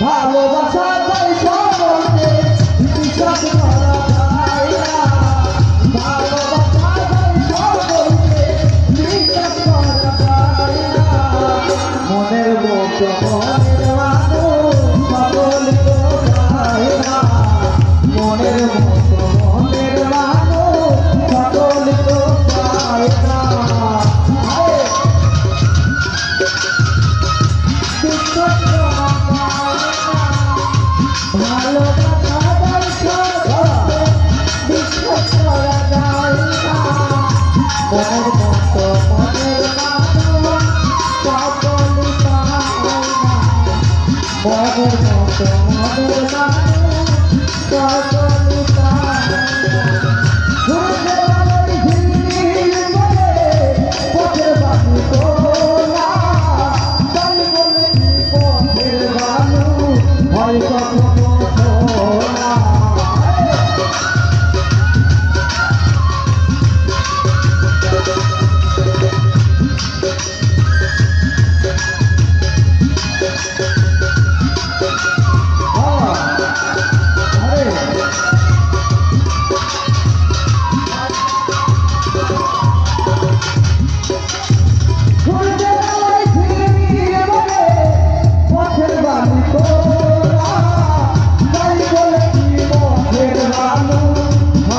ভালোবাসা তাই সব কত কত কত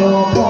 说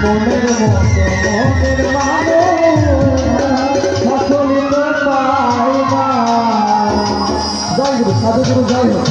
মনের মানুষ সকলে তো পাই না জয় গুরু সাধু গুরু জয় হোক